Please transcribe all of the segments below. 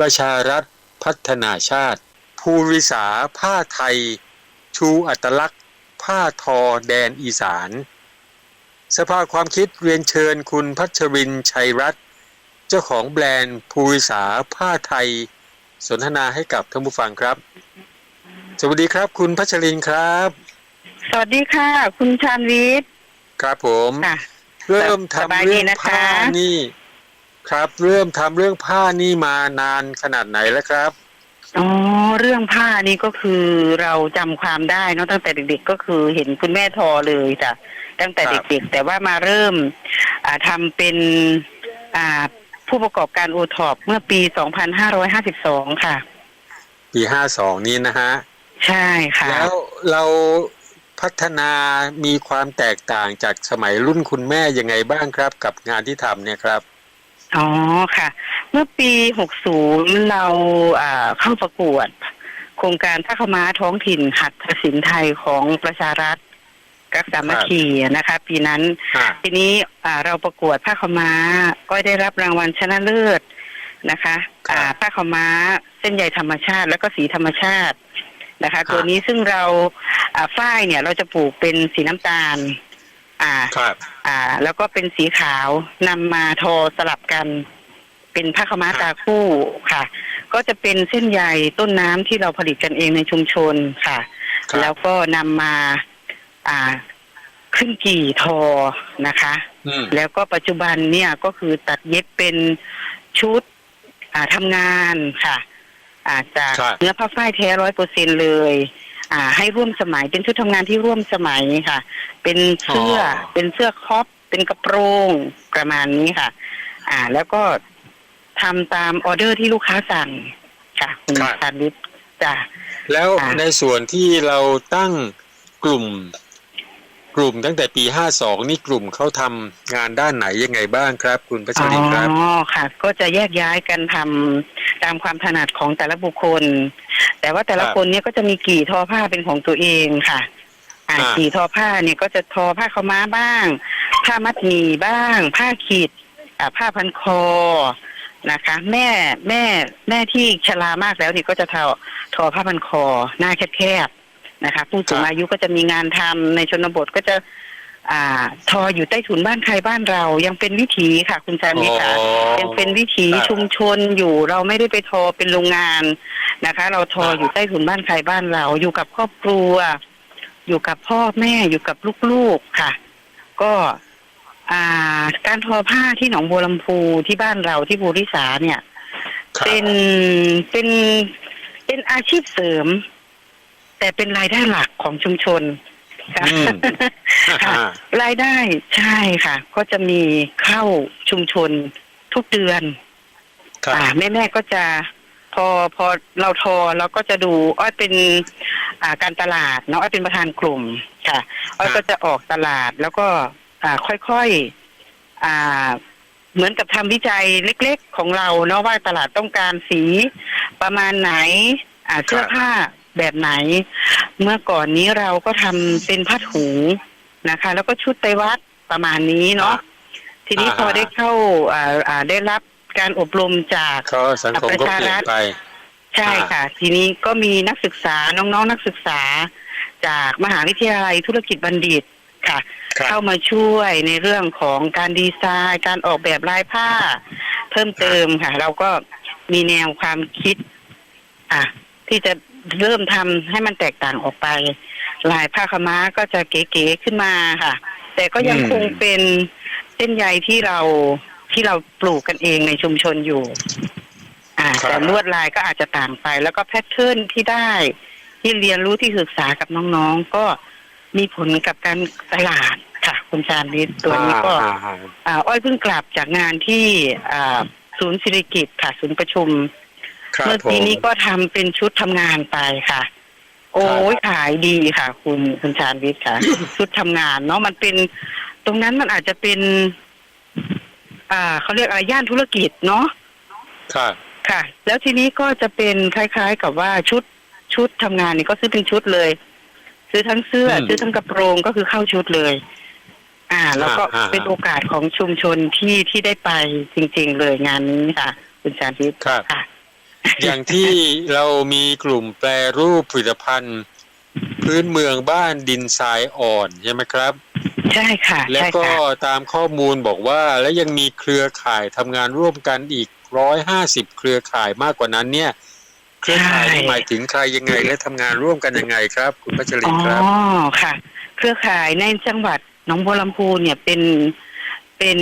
ประชารัฐพัฒนาชาติ ภูริษาผ้าไทย ชูอัตลักษณ์ ผ้าทอแดนอีสาน สภาความคิดเรียนเชิญคุณพัชรินทร์ชัยรัตน์เจ้าของแบรนด์ภูริษาผ้าไทย สนทนาให้กับท่านผู้ฟังครับ สวัสดีครับคุณพัชรินทร์ครับ สวัสดีค่ะ คุณชานวิทย์ครับผมค่ะเริ่มสบายทำดีเรื่องนะคะผ้านี่ ครับ เริ่มทำเรื่องผ้านี่มานานขนาดไหนแล้วครับ อ๋อเรื่องผ้านี่ก็คือเราจำความได้เนอะตั้งแต่เด็กๆก็คือเห็นคุณแม่ทอเลยจ้ะตั้งแต่ครับ เด็กๆ แต่ว่ามาเริ่มอ่าทำเป็นอ่าผู้ประกอบการโอท็อปเมื่อปี 2552 ค่ะ ปีห้าสองนี้นะฮะ ใช่ค่ะ แล้วเราพัฒนามีความแตกต่างจากสมัยรุ่นคุณแม่ยังไงบ้างครับ กับงานที่ทำเนี่ยครับ อ๋อค่ะ เมื่อปี 60 เราอ่าเข้าประกวด โครงการผ้าขาวม้าท้องถิ่นหัตถศิลป์ไทยของประชารัฐกักสามัคคีนะคะ ปีนั้นอ่าทีนี้อ่าเราประกวดผ้าขาวม้าก็ได้รับรางวัลชนะเลิศนะคะครับอ่าผ้าขาวม้าเส้นใยธรรมชาติ แล้วก็สีธรรมชาตินะคะครับตัวนี้ซึ่งเราอ่าฝ้ายเนี่ยเราจะปลูกเป็นสีน้ำตาล อ่าครับอ่า แล้วก็เป็นสีขาวนำมาทอสลับกัน เป็นผ้าขาวม้าตาคู่ค่ะ ก็จะเป็นเส้นใยต้นน้ำที่เราผลิตกันเองในชุมชนค่ะ ครับ แล้วก็นำมา อ่าขึ้นกี่ทอนะคะ อืม แล้วก็ปัจจุบันเนี่ยก็คือตัดเย็บเป็นชุด อ่าทำงานค่ะ อ่าจากครับ เนื้อผ้าฝ้ายแท้ร้อยเปอร์เซ็นเลย อ่า ให้ร่วมสมัยเป็นชุดทำงานที่ร่วมสมัยค่ะ เป็นเสื้ออ เป็นเสื้อครอปเป็นกระโปรงประมาณนี้ค่ะ อ่า แล้วก็ทำตามออเดอร์ที่ลูกค้าสั่งค่ะคุณครับ ชาลิตจ้ะ แล้วค่ะ ในส่วนที่เราตั้งกลุ่ม กลุ่มตั้งแต่ปีห้าสองนี่กลุ่มเขาทำงานด้านไหนยังไงบ้างครับ คุณพัชรินทร์ครับ อ๋อค่ะ ก็จะแยกย้ายกันทำตามความถนัดของแต่ละบุคคล แต่ว่าแต่ละครับคนเนี่ยก็จะมีกี่ทอผ้าเป็นของตัวเองค่ะ อ่าอ่า กี่ทอผ้าเนี่ยก็จะทอผ้าขาวม้าบ้าง ผ้ามัดหมี่บ้าง ผ้าขีดอ่าผ้าพันคอนะคะ แม่แม่แม่ที่ชรามากแล้วนี่ก็จะทอทอผ้าพันคอหน้าแคบๆนะคะ ผู้สูงครับอายุก็จะมีงานทำในชนบทก็จะ อ่า ทออยู่ใต้ถุนบ้านใครบ้านเรายังเป็นวิถีค่ะ คุณแซมมิค่ะอ๋อยังเป็นวิถีครับชุมชนอยู่เราไม่ได้ไปทอเป็นโรงงานนะคะ เราทอครับอยู่ใต้ถุนบ้านใครบ้านเราอยู่กับครอบครัว อยู่กับพ่อแม่อยู่กับลูกๆค่ะ ก็อ่าการทอผ้าที่หนองบัวลำพูที่บ้านเราที่ภูริษาเนี่ย ครับเป็นเป็นเป็นอาชีพเสริม แต่เป็นรายได้หลักของชุมชนค่ะ อืม ค่ะรายได้ใช่ค่ะ ก็จะมีเข้าชุมชนทุกเดือนครับอ่าแม่แม่ๆก็จะพอพอเราทอเราก็จะดูอ้อยเป็นอ่าการตลาดเนาะอ้อยเป็นประธานกลุ่มค่ะ อ้อยครับก็จะออกตลาดแล้วก็อ่าค่อยๆอ่าเหมือนกับทำวิจัยเล็กๆ ของเราเนาะว่าตลาดต้องการสีประมาณไหน อ่าเสื้อผ้าแบบไหน เมื่อก่อนนี้เราก็ทำเป็นผ้าถุง นะคะ แล้วก็ชุดไปวัดประมาณนี้เนาะทีนี้อ่าพอได้เข้าอ่าอ่าได้รับการอบรมจากเขาสังคมก็เปลี่ยนไป ใช่อ่าค่ะ ทีนี้ก็มีนักศึกษาน้องๆนักศึกษา จากมหาวิทยาลัยธุรกิจบัณฑิตค่ะครับเข้ามาช่วยในเรื่องของการดีไซน์ การออกแบบลายผ้า เพิ่มเติมค่ะ เราก็มีแนวความคิด อะ ที่จะเริ่มทำให้มันแตกต่างออกไป ลายผ้าขาวม้าก็จะเก๋ๆขึ้นมาค่ะ แต่ก็ยังอืมคงเป็นเส้นใยที่เราที่เราปลูกกันเองในชุมชนอยู่ อ่าครับแต่ลวดลายก็อาจจะต่างไป แล้วก็แพทเทิร์นที่ได้ ที่เรียนรู้ที่ศึกษากับน้องๆ ก็มีผลกับการตลาดค่ะ คุณชาญวิทย์ตัวนี้ก็อ่าอ่าอ่าอ้อยเพิ่งกลับจากงานที่อ่าศูนย์ศิริกิตค่ะ ศูนย์ประชุมครับเมื่อผมปีนี้ก็ทำเป็นชุดทำงานไปค่ะ โอ้ยขายดีค่ะ คุณคุณชาญวิทย์ค่ะ ชุดทำงานเนาะมันเป็น ตรงนั้นมันอาจจะเป็น อ่าเขาเรียกอะไรย่านธุรกิจเนาะครับค่ะ แล้วทีนี้ก็จะเป็นคล้ายๆ กับว่าชุดชุดทำงานนี่ก็ซื้อเป็นชุดเลย ซื้อทั้งเสื้ออมซื้อทั้งกระโปรงก็คือเข้าชุดเลย อ่า แล้วก็อ่าอ่า เป็นโอกาสของชุมชนที่ที่ได้ไปจริง ๆ เลยงานนี้ค่ะ คุณชาญวิทย์ครับค่ะ อย่างที่เรามีกลุ่มแปรรูปผลิตภัณฑ์ พื้นเมืองบ้านดินทรายอ่อนใช่ไหมครับ ใช่ค่ะแล้วใช่ก็ค่ะตามข้อมูลบอกว่าแล้วยังมีเครือข่ายทำงานร่วมกันอีกร้อยห้าสิบเครือข่ายมากกว่านั้นเนี่ยเครือข่ายนี่หมายถึงใครยังไงและทำงานร่วมกันยังไงครับ คุณพัชริอ๋นอครับค่ะ เครือข่ายในจังหวัดหนองบัวลำพูเนี่ยเป็นเป็น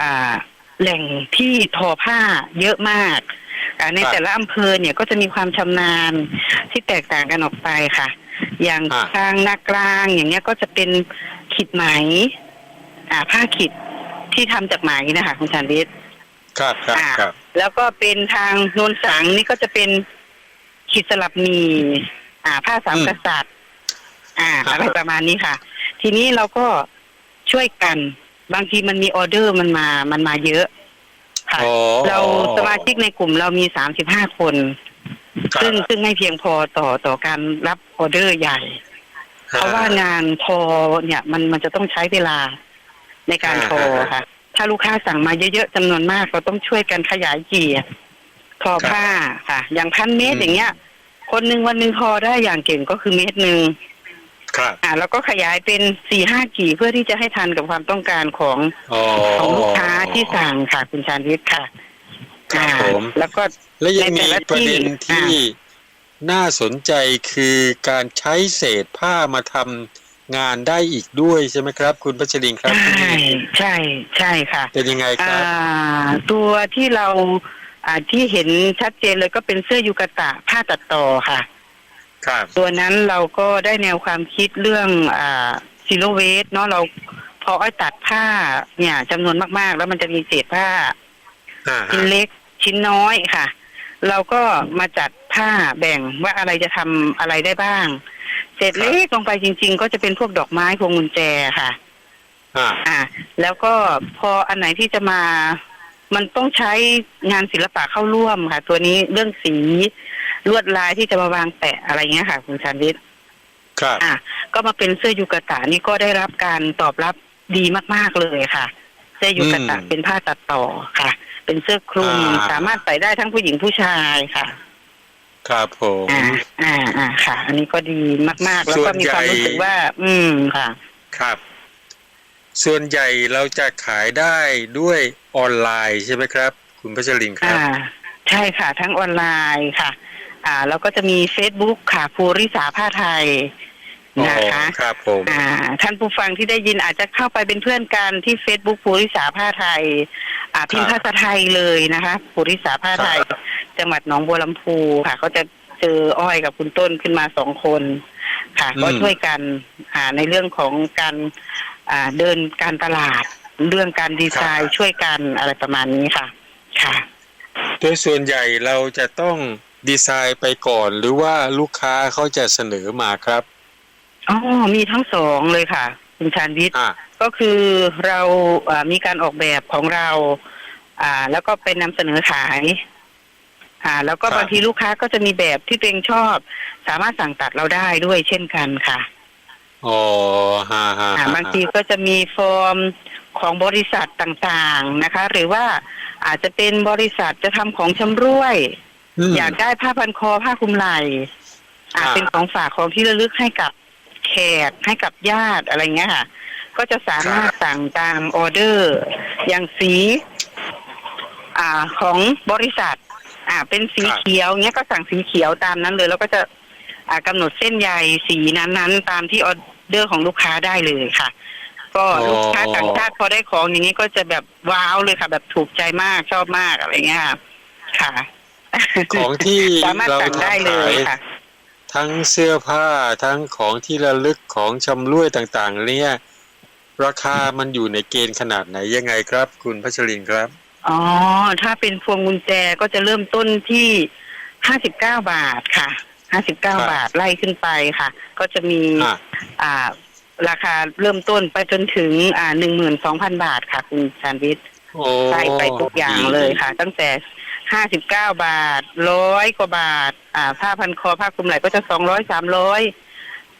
อ่าแหล่งที่ทอผ้าเยอะมาก อ่าในครับแต่ละอำเภอเนี่ยก็จะมีความชำนาญที่แตกต่างกันออกไปค่ะ อย่างอ่าทางนากลางอย่างเงี้ยก็จะเป็นขิดไหม อ่าผ้าขิดที่ทำจากไหมนะคะคุณชานวิทย์ครับครับอ่าครับ แล้วก็เป็นทางโนนสังนี่ก็จะเป็นขิดสลับหมี อ่า ผ้าสามอืมกษัตริย์ อ่า ครับ อะไรประมาณนี้ค่ะ ทีนี้เราก็ช่วยกัน บางทีมันมีออเดอร์มันมา มันมาเยอะ ค่ะอ๋อเราสมาชิกในกลุ่มเรามีสามสิบห้าคน ครับซึ่งซึ่งไม่เพียงพอต่อต่อการรับออเดอร์ใหญ่ เพราะว่างานทอเนี่ยมันมันจะต้องใช้เวลาในการทอค่ะ ถ้าลูกค้าสั่งมาเยอะๆจำนวนมากเราต้องช่วยกันขยายเกียร์ทอผ้าค่ะ อย่างพันเมตรอย่างเงี้ย คนหนึ่งวันหนึ่งทอได้อย่างเก่งก็คือเมตรหนึ่ง ครับอ่าแล้วก็ขยายเป็นสี่ห้ากี่เพื่อที่จะให้ทันกับความต้องการของอ๋อ ของลูกค้าที่สั่งค่ะคุณชาญวิทย์ค่ะครับอ่าผม แล้วก็ และยังมีในแต่ละประเด็นที่ที่น่าสนใจคือการใช้เศษผ้ามาทำงานได้อีกด้วยใช่ไหมครับ คุณพัชรินครับ ใช่ใช่ใช่ค่ะ เป็นยังไงคอ่ารับตัวที่เราอ่าที่เห็นชัดเจนเลยก็เป็นเสื้อยูกาตะผ้าตัดต่อค่ะ ครับ ตัวนั้นเราก็ได้แนวความคิดเรื่องอ่าซิโลเวสเนาะเราพออ้อยตัดผ้าเนี่ยจำนวนมากๆ แล้วมันจะมีเศษผ้า อ่าชิ้นเล็กชิ้นน้อยค่ะ เราก็มาจัดผ้าแบ่งว่าอะไรจะทำอะไรได้บ้างเศษเล็กลงไปจริง ๆ ก็จะเป็นพวกดอกไม้พวงกุญแจค่ะ อ่าอ่า แล้วก็พออันไหนที่จะมา มันต้องใช้งานศิลปะเข้าร่วมค่ะ ตัวนี้เรื่องสี ลวดลายที่จะมาวางแปะอะไรเงี้ยค่ะ คุณชานวิทย์ครับอะ ก็มาเป็นเสื้อยูกาตะนี่ก็ได้รับการตอบรับดีมาก ๆ เลยค่ะ เสื้อยูกาตะอืมเป็นผ้าตัดต่อค่ะ เป็นเสื้อคลุมอ่า สามารถใส่ได้ทั้งผู้หญิงผู้ชายค่ะ ครับผม อ่า อ่า อ่า ค่ะ อันนี้ก็ดีมาก ๆ แล้วส่ก็วนมีความใหญ่ รู้สึกว่า อืมค่ะ ครับ ส่วนใหญ่เราจะขายได้ด้วยออนไลน์ใช่ไหมครับ คุณพัชรินครับ อ่า ใช่ค่ะ ทั้งออนไลน์ค่ะ อ่าแล้วก็จะมี Facebook ค่ะภูริสาผ้าไทยนะคะอ๋อครับผมอ่าท่านผู้ฟังที่ได้ยินอาจจะเข้าไปเป็นเพื่อนกันที่ Facebook ภูริสาผ้าไทย อ่าพิมพ์ครัภาบษาไทยเลยนะคะภูริสาผ้าไทยครับจังหวัดหนองบัวลำพูค่ะก็จะเจออ้อยกับคุณต้นขึ้นมาสองคน ค่ะ ก็ช่วยกันอ่าในเรื่องของการอ่าเดินการตลาด เรื่องการดีไซน์ช่วยกันอะไรประมาณนี้ค่ะ ค่ะ โดยส่วนใหญ่เราจะต้อง ดีไซน์ไปก่อน หรือว่าลูกค้าเขาจะเสนอมาครับอ๋อมีทั้งสองเลยค่ะ คุณชานวิทย์อ่าก็คือเราอ่ามีการออกแบบของเรา อ่า แล้วก็เป็นนำเสนอขายอ่าแล้วก็ครับบางทีลูกค้าก็จะมีแบบที่ตัวเองชอบ สามารถสั่งตัดเราได้ด้วยเช่นกันค่ะอ๋อฮะฮะอ่าฮะบางทีก็จะมีฟอร์มของบริษัทต่างๆนะคะ หรือว่าอาจจะเป็นบริษัทจะทำของชำร่วยม อยากได้ผ้าพันคอผ้าคลุมไหล่อ่าอ่า เป็นของฝากของที่ระลึกให้กับแขกให้กับญาติอะไรเงี้ยค่ะ ก็จะสามารถสั่งตามออเดอร์ อย่างสี อ่าของบริษัท อ่า เป็นสีเขียวเงี้ยก็สั่งสีเขียวตามนั้นเลย แล้วก็จะ อ่ากำหนดเส้นใยสีนั้นๆ ตามที่ออเดอร์ของลูกค้าได้เลยค่ะ ก็อ๋อ ลูกค้าต่างชาติพอได้ของอย่างนี้ก็จะแบบว้าวเลยค่ะ แบบถูกใจมากชอบมากอะไรเงี้ยค่ะค่ะ ของที่สามารถเราสั่งได้เลทำขายค่ะ ทั้งเสื้อผ้าทั้งของที่ระลึกของชำร่วยต่างๆ เนี่ย ราคามันอยู่ในเกณฑ์ขนาดไหนยังไงครับ คุณพัชรินครับอ๋อถ้าเป็นพวงกุญแจก็จะเริ่มต้นที่ห้าสิบเก้าบาทค่ะห้าสิบเก้าครับบาทไล่ขึ้นไปค่ะ ก็จะมีอ่าอ่าราคาเริ่มต้นไปจนถึงอ่าหนึ่งหมื่นสองพันบาทค่ะ คุณชานวิทย์โอ้ไล่ไปทุกอย่างเลยค่ะ ตั้งแต่ ห้าสิบเก้าบาทร้อยกว่าบาท อ่า ผ้าพันคอผ้าคลุมไหล่ก็จะสองร้อยสามร้อย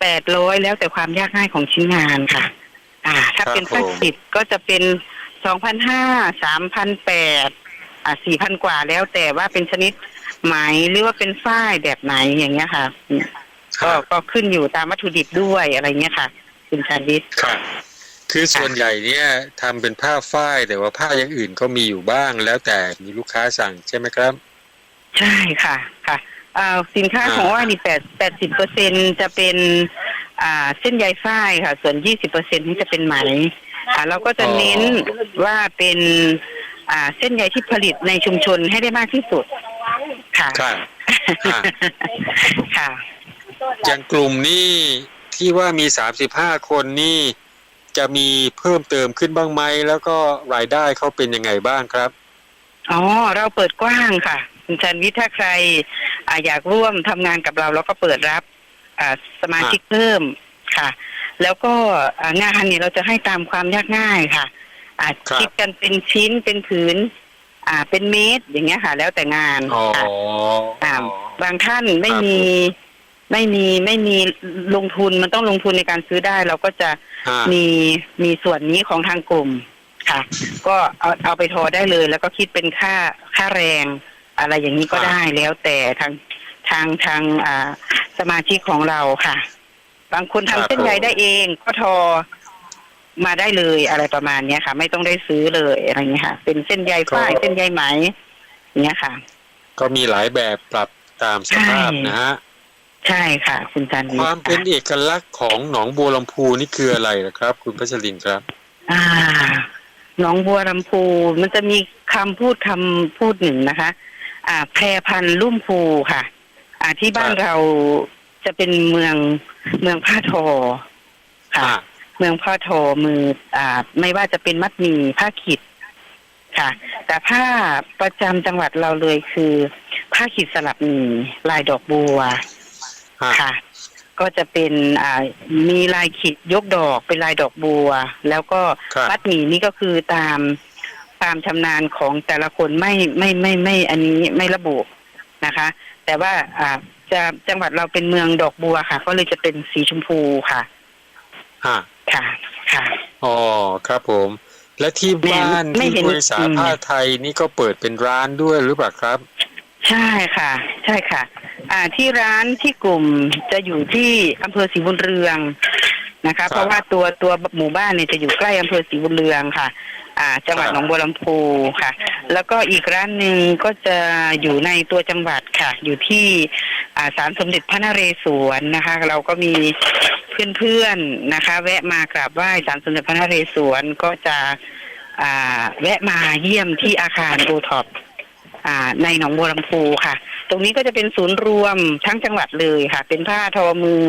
แปดร้อยแล้วแต่ความยากง่ายของชิ้นงานค่ะ อ่า ถ้าเป็นผ้าสิบก็จะเป็นสองพันห้าสามพันแปดอ่าสี่พันกว่าแล้วแต่ว่าเป็นชนิดไหมหรือว่าเป็นฝ้ายแบบไหนอย่างเงี้ยค่ะก็ก็ขึ้นอยู่ตามวัตถุดิบด้วยอะไรเงี้ยค่ะ คุณชาลิตครับ คือส่วนใหญ่เนี่ยทำเป็นผ้าฝ้ายแต่ว่าผ้าอย่างอื่นก็มีอยู่บ้าง แล้วแต่มีลูกค้าสั่งใช่ไหมครับ ใช่ค่ะค่ะอ่าสินค้าอ่าของว่านี่แปดแปดสิบเปอร์เซ็นจะเป็นอ่าเส้นใยฝ้ายค่ะ ส่วนยี่สิบเปอร์เซ็นที่จะเป็นไหมอ่าเราก็จะเน้นว่าเป็นอ่าเส้นใยที่ผลิตในชุมชนให้ได้มากที่สุด ค่ะครับค่ะค่ะอย่างกลุ่มนี่ที่ว่ามีสามสิบห้าคนนี่ จะมีเพิ่มเติมขึ้นบ้างไหมแล้วก็รายได้เขาเป็นยังไงบ้างครับอ๋อเราเปิดกว้างค่ะคุณชันวิทย์ถ้าใครอ่าอยากร่วมทำงานกับเราเราก็เปิดรับอ่าสมาชิกเพิ่มค่ะ แล้วก็อ่างานเนี่ยเราจะให้ตามความยากง่ายค่ะอ่าครับคิดกันเป็นชิ้นเป็นผืน อ่า เป็นเมตรอย่างเงี้ยค่ะ แล้วแต่งานอ๋อค่ะอ่าบางท่านไม่ครับมี ไม่มีไม่มีลงทุนมันต้องลงทุนในการซื้อได้ เราก็จะฮะมีมีส่วนนี้ของทางกลุ่มค่ะ ก็เอาเอาไปทอได้เลย แล้วก็คิดเป็นค่าค่าแรง อะไรอย่างนี้ก็ครับได้แล้วแต่ทางทางทางอ่าสมาชิกของเราค่ะ บางคนทำเส้นใยได้เองก็ทอมาได้เลยอะไรประมาณเนี้ยค่ะ ไม่ต้องได้ซื้อเลยอะไรเงี้ยค่ะ เป็นเส้นใยฝ้ายเส้นใยไหมอย่างเงี้ยค่ะ ก็มีหลายแบบปรับตามสภาพใช่นะฮะ ใช่ค่ะ คุณจันทร์ความเป็นเอกลักษณ์ของหนองบัวลำพูนี่คืออะไรนะครับ คุณพัชรินทร์ครับ อ่าหนองบัวลำพูมันจะมีคำพูดคำพูดหนึ่งนะคะ อ่า แพรพันธุ์ลุ่มพูค่ะ อ่าที่บ้านครับ เราจะเป็นเมืองเมืองผ้าทอค่ะ อ่าเมืองผ้าทอมือ อ่า ไม่ว่าจะเป็นมัดหมี่ผ้าขิดค่ะ แต่ผ้าประจำจังหวัดเราเลยคือ ผ้าขิดสลับหมี่ลายดอกบัวฮะ ค่ะ ก็จะเป็นอ่ามีลายขีดยกดอกเป็นลายดอกบัว แล้วก็ครับ มัดหมี่นี่ก็คือตามตามชำนาญของแต่ละคนไม่ไม่ไม่ไม่อันนี้ไม่ระบุนะคะ แต่ว่าอ่าจะจังหวัดเราเป็นเมืองดอกบัวค่ะ ก็เลยจะเป็นสีชมพูค่ะ ฮะค่ะ ค่ะ อ๋อครับผม และที่บ้านไม่ที่เห็นบริษัทอืม ผ้าไทยนี่ก็เปิดเป็นร้านด้วยหรือเปล่าครับ ใช่ค่ะ ใช่ค่ะ อ่าที่ร้านที่กลุ่มจะอยู่ที่อำเภอศรีบุญเรืองนะครัคะบเพราะว่าตัวตัวหมู่บ้านเนี่ยจะอยู่ใกล้อำเภอศรีบุญเรืองค่ะ อ่า จังหวัดครับหนองบัวลำพูค่ะ แล้วก็อีกร้านหนึ่งก็จะอยู่ในตัวจังหวัดค่ะ อยู่ที่อ่าศาลสมเด็จพระนเรศวรนะคะ เราก็มีเพื่อนๆนะคะ แวะมากราบไหว้ศาลสมเด็จพระนเรศวรก็จะอ่าแวะมาเยี่ยมที่อาคารโอท็อปอ่า ในหนองบัวลำพูค่ะ ตรงนี้ก็จะเป็นศูนย์รวมทั้งจังหวัดเลยค่ะ เป็นผ้าทอมือ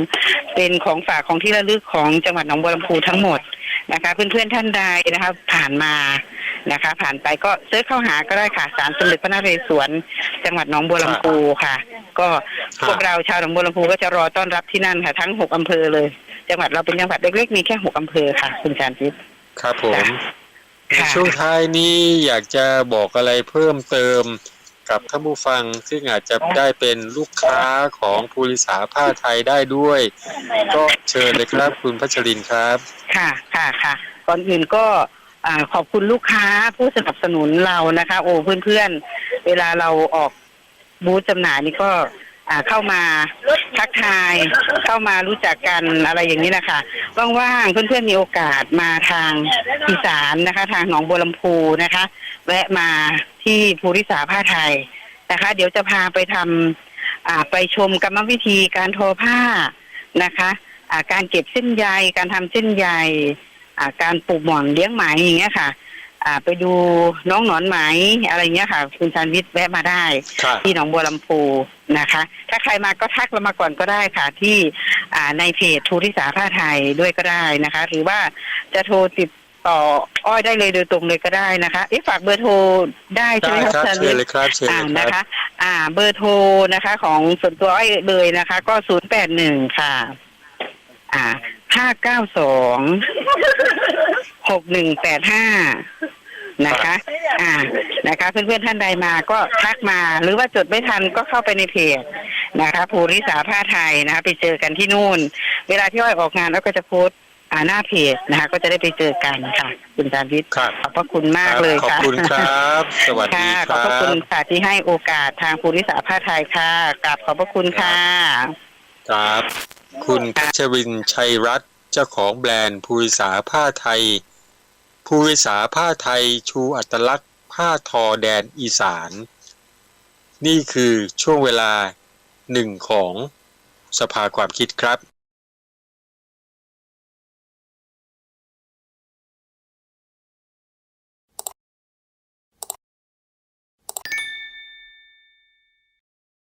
เป็นของฝากของที่ระลึกของจังหวัดหนองบัวลำพูทั้งหมดนะคะ เพื่อนๆท่านใดนะคะ ผ่านมานะคะ ผ่านไปก็เซิร์ชเข้าหาก็ได้ค่ะศาลสมเด็จพระนเรศวรจังหวัดหนองบัวลำพูค่ะ ก็พวกเราชาวหนองบัวลำพูก็จะรอต้อนรับที่นั่นค่ะ ทั้งหกอำเภอเลย จังหวัดเราเป็นจังหวัดเล็กๆมีแค่หกอำเภอค่ะ คุณชานทิพย์ครับผม ในค่ะช่วงท้ายนี้อยากจะบอกอะไรเพิ่มเติมกับท่านผู้ฟังซึ่งอาจจะได้เป็นลูกค้าของภูริสาผ้าไทยได้ด้วย ก็เชิญเลยครับคุณพัชรินทร์ครับ ค่ะค่ะค่ะก่อนอื่นก็อ่าขอบคุณลูกค้าผู้สนับสนุนเรานะคะ โอ้เพื่อนๆเวลาเราออกบูธจำหน่ายนี่ก็อ่า เข้ามาทักทายเข้ามารู้จักกันอะไรอย่างนี้นะคะว่างๆเพื่อนๆมีโอกาสมาทางอีสานนะคะ ทางหนองบัวลำพูนะคะ แวะมาที่ภูริสาผ้าไทยนะคะ เดี๋ยวจะพาไปทำไปชมกรรมวิธีการทอผ้านะคะาการเก็บเส้นใยการทำเส้นใยาการปลูกหม่อนเลี้ยงไหมอย่างเงี้ยค่ะ ไปดูน้องหนอนไหมอะไรเงี้ยค่ะ คุณชันวิทย์แวะมาได้ ครับ ที่หนองบัวลำพูนะคะ ถ้าใครมาก็ทักเรามาก่อนก็ได้ค่ะ ที่อ่าในเพจทูริสาผ้าไทยด้วยก็ได้นะคะ หรือว่าจะโทรติดต่ออ้อยได้เลยโดยตรงเลยก็ได้นะคะเอ๊ะฝากเบอร์โทรได้ใช่ได้ไหมครับครับชันเชิวิญทย์ เลยครับเชิญอ่าเลยนะครัคะ บอ่า เบอร์โทรนะคะ ของส่วนตัวอ้อยเลยนะคะ ก็ศูนย์แปดหนึ่งค่ะ อ่าห้าเก้าสองหกหนึ่งแปดห้า นะคะ อ่านะคะ เพื่อนๆท่านใดมาก็ทักมาหรือว่าจดไม่ทันก็เข้าไปในเพจนะคะภูริสาผ้าไทยนะคะ ไปเจอกันที่นู่น เวลาที่อ้อยออกงานอ้อยก็จะโพสต์อ่าหน้าเพจนะคะ ก็จะได้ไปเจอกันค่ะ คุณจาวิทย์ครับขอบพระคุณมากเลยขอบค่ะคุณครับ สวัสดีค่ะคขอบรัพระคุณบค่ะที่ให้โอกาสทางภูริสาผ้าไทยค่ะกราบขอบพระคุณค่ะ ครับ คุณพัชรินทร์ชัยรัตน์เจ้าของแบรนด์ภูริสาผ้าไทย ภูริสาผ้าไทยชูอัตลักษณ์ผ้าทอแดนอีสาน นี่คือช่วงเวลาหนึ่งของสภาความคิดครับ